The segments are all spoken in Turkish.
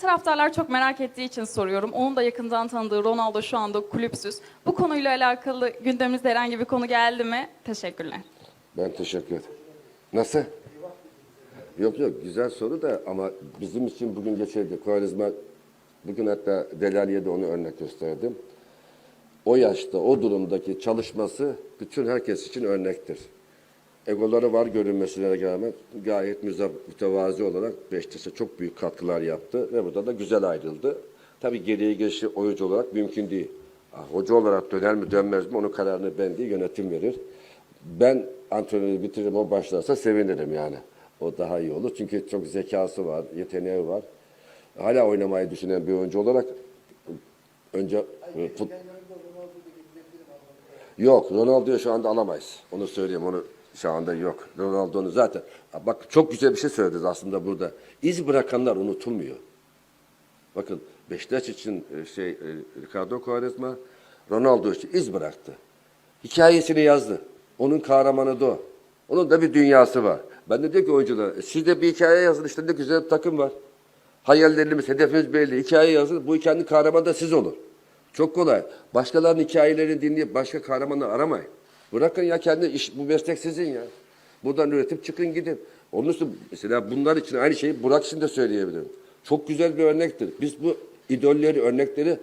Taraftarlar çok merak ettiği için soruyorum. Onun da yakından tanıdığı Ronaldo şu anda kulüpsüz. Bu konuyla alakalı gündemimizde herhangi bir konu geldi mi? Teşekkürler. Ben teşekkür ederim. Nasıl? Yok yok güzel soru da ama bizim için bugün geçerli. Koalizma bugün hatta Delali'ye de onu örnek gösterdim. O yaşta, o durumdaki çalışması bütün herkes için örnektir. Egoları var görünmesine rağmen gayet mütevazi olarak Beşiktaş'a çok büyük katkılar yaptı ve burada da güzel ayrıldı. Tabii geriye geçişi oyuncu olarak mümkün değil. Ha, Hoca olarak döner mi dönmez mi onun kararını ben değil yönetim verir. Ben antrenörü bitiririm o başlarsa sevinirim yani. O daha iyi olur. Çünkü çok zekası var, yeteneği var. Hala oynamayı düşünen bir oyuncu olarak önce e, fut, Yok Ronaldo'yu şu anda alamayız. Onu söyleyeyim onu şu anda yok. Ronaldo'nu zaten bak çok güzel bir şey söylediniz aslında burada. İz bırakanlar unutulmuyor. Bakın Beşiktaş için e, şey e, Ricardo Quaresma Ronaldo için iz bıraktı. Hikayesini yazdı. Onun kahramanı da o. Onun da bir dünyası var. Ben de diyor ki oyunculara "E, siz de bir hikaye yazın işte ne güzel bir takım var. Hayallerimiz, hedefimiz belli. Hikaye yazın. Bu hikayenin kahramanı da siz olun. Çok kolay. Başkalarının hikayelerini dinleyip başka kahramanı aramayın. Bırakın ya kendi iş, bu meslek sizin ya. Buradan üretip çıkın gidin. Onun için mesela bunlar için aynı şeyi Burak için de söyleyebilirim. Çok güzel bir örnektir. Biz bu idolleri, örnekleri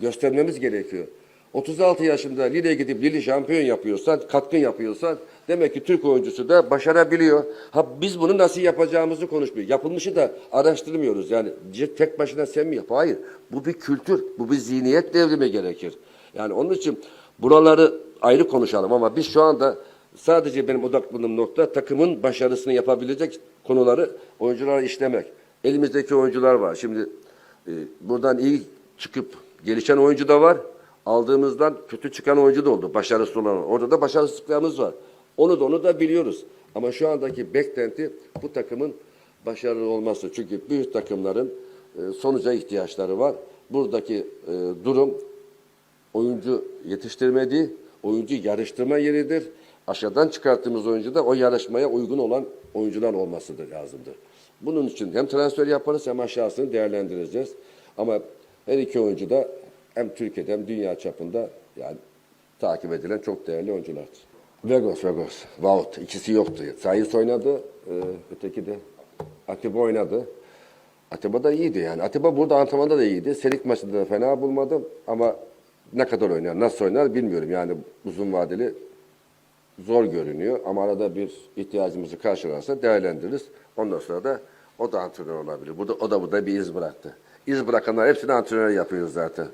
göstermemiz gerekiyor. 36 yaşında Lille'ye gidip Lille şampiyon yapıyorsan, katkın yapıyorsan demek ki Türk oyuncusu da başarabiliyor. Ha biz bunu nasıl yapacağımızı konuşmuyoruz. Yapılmışı da araştırmıyoruz. Yani tek başına sen mi yap? Hayır. Bu bir kültür, bu bir zihniyet devrimi gerekir. Yani onun için buraları ayrı konuşalım ama biz şu anda sadece benim odaklandığım nokta takımın başarısını yapabilecek konuları oyunculara işlemek. Elimizdeki oyuncular var. Şimdi e, buradan iyi çıkıp gelişen oyuncu da var. Aldığımızdan kötü çıkan oyuncu da oldu. Başarısız olan. Orada da başarısızlıklarımız var. Onu da onu da biliyoruz. Ama şu andaki beklenti bu takımın başarılı olması. Çünkü büyük takımların e, sonuca ihtiyaçları var. Buradaki e, durum oyuncu yetiştirme değil, oyuncu yarıştırma yeridir. Aşağıdan çıkarttığımız oyuncu da o yarışmaya uygun olan oyuncular olmasıdır lazımdır. Bunun için hem transfer yaparız hem aşağısını değerlendireceğiz. Ama her iki oyuncu da hem Türkiye'de hem dünya çapında yani takip edilen çok değerli oyunculardır. Vegos, Vegos, Vaut ikisi yoktu. Sayıs oynadı, e, öteki de Atiba oynadı. Atiba da iyiydi yani. Atiba burada antrenmanda da iyiydi. Selik maçında da fena bulmadım ama ne kadar oynar, nasıl oynar bilmiyorum. Yani uzun vadeli zor görünüyor ama arada bir ihtiyacımızı karşılarsa değerlendiririz. Ondan sonra da o da antrenör olabilir. Burada, o da burada bir iz bıraktı. İz bırakanlar hepsini antrenör yapıyoruz zaten.